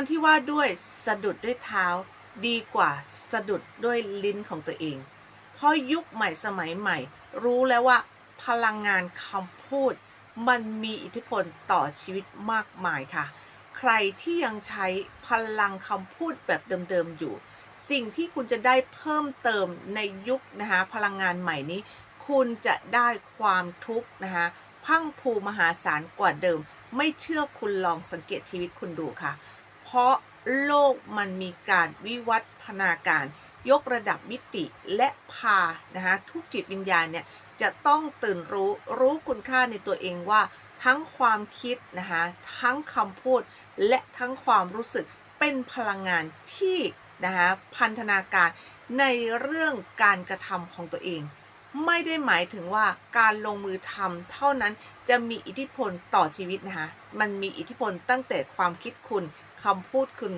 รที่ว่าด้วยสะดุดด้วยเท้าดีกว่าสะดุดด้วยลิ้นของตัวเอง เพราะยุคใหม่สมัยใหม่ รู้แล้วว่าพลังงานคำพูด มันมีอิทธิพลต่อชีวิตมากมายค่ะ ใครที่ยังใช้พลังคำพูดแบบเดิมๆอยู่ สิ่งที่คุณจะได้เพิ่มเติมในยุคนะคะพลังงานใหม่นี้ คุณจะได้ความทุกข์นะคะพังพรูมหาศาลกว่าเดิม ไม่เชื่อคุณลองสังเกตชีวิตคุณดูค่ะ เพราะโลกมันมีการวิวัฒนาการ ยกระดับมิติและพานะคะทุกจิตวิญญาณเนี่ยจะต้องตื่นรู้รู้คุณค่าในตัวเองว่า ทั้งความคิดนะคะทั้งคำพูดและทั้งความรู้สึกเป็นพลังงานที่นะคะพันธนาการในเรื่องการกระทำของตัวเอง ไม่ได้หมายถึงว่าการลงมือทำเท่านั้นจะมีอิทธิพลต่อชีวิตนะคะ มันมีอิทธิพลตั้งแต่ความคิดคุณคำพูดคุณ